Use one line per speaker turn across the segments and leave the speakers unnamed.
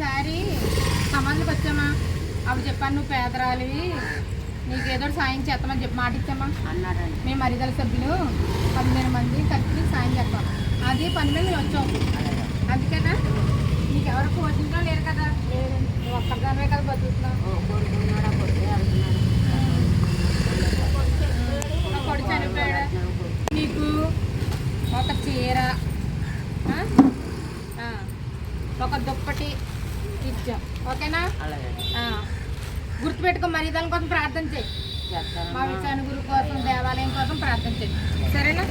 ఒకసారి సమాధికి వచ్చామా? అప్పుడు చెప్పాను నువ్వు పేదరాలివి. నీకు ఏదో సాయం చేస్తామని చెప్పి మాట ఇచ్చామా?
అన్నారండి.
మేము మరిదల సభ్యులు పదిహేను మంది కలిసి నీకు సాయం చేస్తాం. అది పని మీద మేము వచ్చాం.
అలాగే.
అందుకేనా? నీకు ఎవరు పోషించడం లేరు కదా. నువ్వు ఒక్కదానివే కదా బతుకుతున్నావు.
కొడుకు
చనిపోయాడు? నీకు ఒక చీర ఒక దుప్పటి ఇచ్చాం ఓకేనా?
అలాగే
ఆ, గుర్తుపెట్టుకో మరి దాని కోసం ప్రార్థన చేయి. మా విచారణ గురు కోసం దేవాలయం కోసం ప్రార్థన చేయి. సరేనా?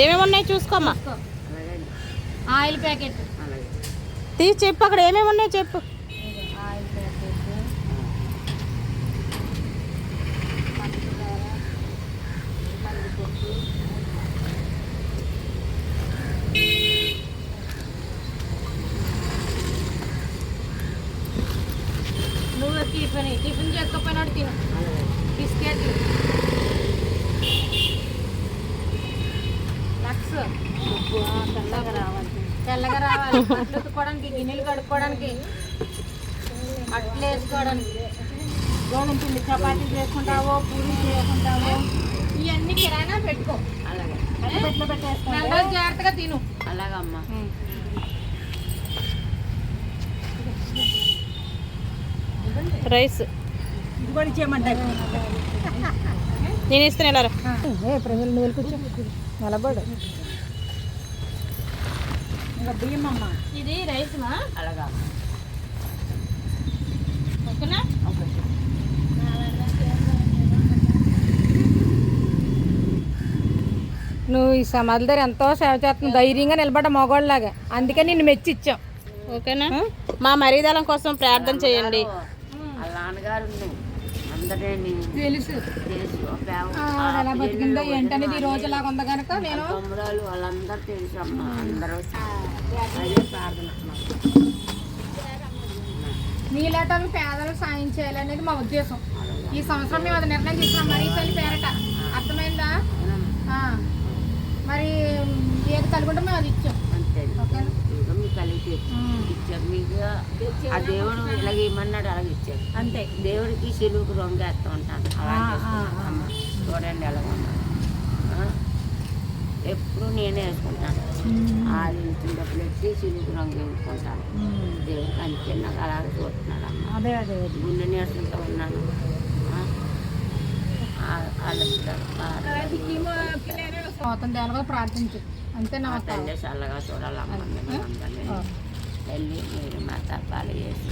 ఏమేమి ఉన్నాయి చూసుకోమ్మా.
Oil packet.
అలాగే.
తీసి చెప్పు అక్కడ ఏమేమి ఉన్నాయి చెప్పు.
ఉతుక్కోవడానికి గిన్నెలు కడుక్కోవడానికి అట్లు వేసుకోవడానికి. గోధుమ పిండి చపాతీలు చేసుకుంటావో పూరీలు చేసుకుంటావో. ఇవన్నీ కిరాణా పెట్టుకో.
అలాగే.
జాగ్రత్తగా తిను.
అలాగమ్మా.
రైస్.
ఇది కూడా ఇచ్చేయమంటారు
నేను ఇస్తాను ఎలా
ఏ ప్రజలు నువ్వు నిలబడు. బియ్యం అమ్మ.
ఇది రైస్? మా
అలాగా
ఓకేనా
ఒకటి
నువ్వు ఈ సమాధుల దగ్గర ఎంతో సేవ చేస్తున్నావు. ధైర్యంగా నిలబడ్డ మగవాళ్ళలాగా. అందుకే నిన్ను మెచ్చి ఇచ్చాం
ఓకేనా మా మరీదలం కోసం ప్రార్థన చేయండి.
నాన్నగారు అందరినీ
తెలుసు. ఎలా బతికిందో ఏంటనేది ఈ రోజు ఇలాగ ఉంది కనుక నేను?
తమ్ముడాలు వాళ్ళందరూ తెలుసు అమ్మ అందరూ అదే ప్రార్థన
నీలాటలు పేదలకు సాయం చేయాలనేది మా ఉద్దేశం. ఈ సంవత్సరం మేము అది నిర్ణయం తీసుకున్నాం. మరీ తల్లి పేరట. అర్థమైందా. మరి ఏది కలుగుంటే మేము అది ఇచ్చాం.
అంతే.
ఓకేనా?
మీకు కలిగి ఇచ్చారు. మీకు ఆ దేవుడు ఇలాగ ఇమ్మన్నాడు అలాగే ఇచ్చారు
అంతే.
దేవుడికి సిలువుకు రొంగేస్తూ ఉంటాను. అలా చేసుకుంటాను. అమ్మ చూడండి ఎలా ఉన్నాను ఎప్పుడు నేనే వేసుకుంటాను. ఆరు ఇంచిన డబ్బులు ఎట్టి సిలువుకు రంగు వేసుకుంటాను దేవుడికి అంతే నాకు అలాగే చూస్తున్నాడు అమ్మ.
అదే అదే
గుండె నీరసంతో ఉన్నాను.
ప్రార్థించు. అంతే నమస్కారం
తల్లి చల్లగా చూడాలమ్మ. మిమ్మల్ని అందరినీ. తల్లి మీరు మా తప్పాలు చేసి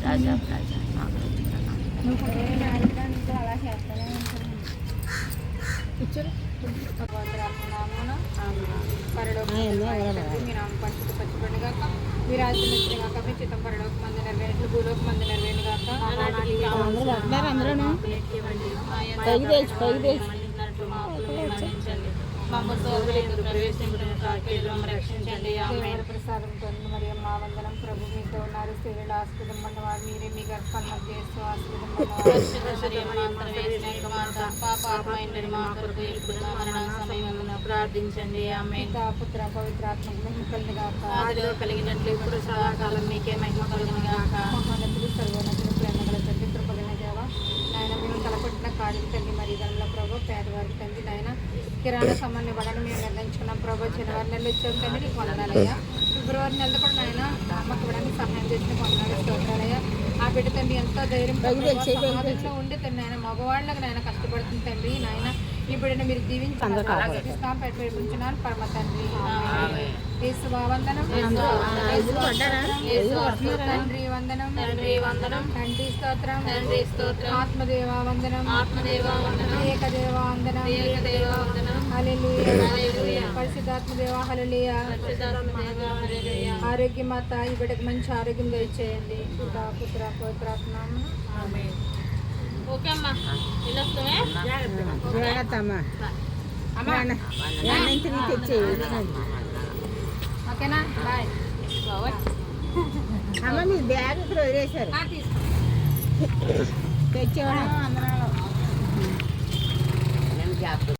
రాజా రాజా మాకు
కాక మీ చిత్తం పరలోక మంది నెరవేరినట్లు భూలోక మంది నెరవేరిన కాక
అందులోను పైకి తెచ్చు పైకి తెచ్చు
దేవుని ప్రసాదం మరి మా వందనం ప్రభు మీతో ఉన్నారు. స్త్రీలు ఆస్పదం ఉన్నవారు మీరే మీ చేస్తూ ఆస్పదం
ప్రార్థించండి. ఆమె
పితా పుత్ర పవిత్రాత్మ
కలిగినట్లు ఇప్పుడు సదాకాలం మీకే మహిమ కలుగును గాక
మహోన్నతుడు సర్వోన్నతుడు ప్రేమ గల తండ్రి కృపగల దేవ నాయన మేము తలపట్టిన కార్యం తండ్రి మరి దానిలో ప్రభు పేదవారికి తండ్రి నాయన కిరాణా సామాన్లు ఇవ్వాలని మేము నిర్ణయించుకున్నాం. ప్రభు జనవరి నెలలో వచ్చాం తండ్రి నీకు వందనాలయ్యా ఫిబ్రవరి నెలలో కూడా నాయన అమ్మకి ఇవ్వడానికి సహాయం చేసిన వందనాలు స్తోత్రాలయ్యా ఆ బిడ్డ తండ్రి ఎంతో ధైర్యం సమాజంలో ఉండే తండ్రి ఆయన మగవాళ్ళకి నాయన కష్టపడుతుంది తండ్రి. నాయన ఈ బిడ్డను మీరు పెట్టించున్నాను పరమ తండ్రి. యేసు వందనం. యేసు తండ్రి వందనం. తండ్రి వందనం. తండ్రి స్తోత్రం. తండ్రి స్తోత్రం. ఆత్మదేవ వందనం. ఆత్మదేవ వందనం. ఏకదేవ వందనం. ఏకదేవ వందనం. హల్లెలూయా. పరిశుద్ధాత్మ దేవ హల్లెలూయా. ఆరోగ్య మాత ఈ బిడ్డకు మంచి ఆరోగ్యం దయచేయండి. పితా పుత్ర పవిత్రాత్మ.
అమ్మా. వెళ్ళొస్తామే
ఓకేనా? బాయ్.
అమ్మ మీ బ్యాగ్ ఇక్కడ వదిలేశారు. తెచ్చేవాడు
జాగ్రత్త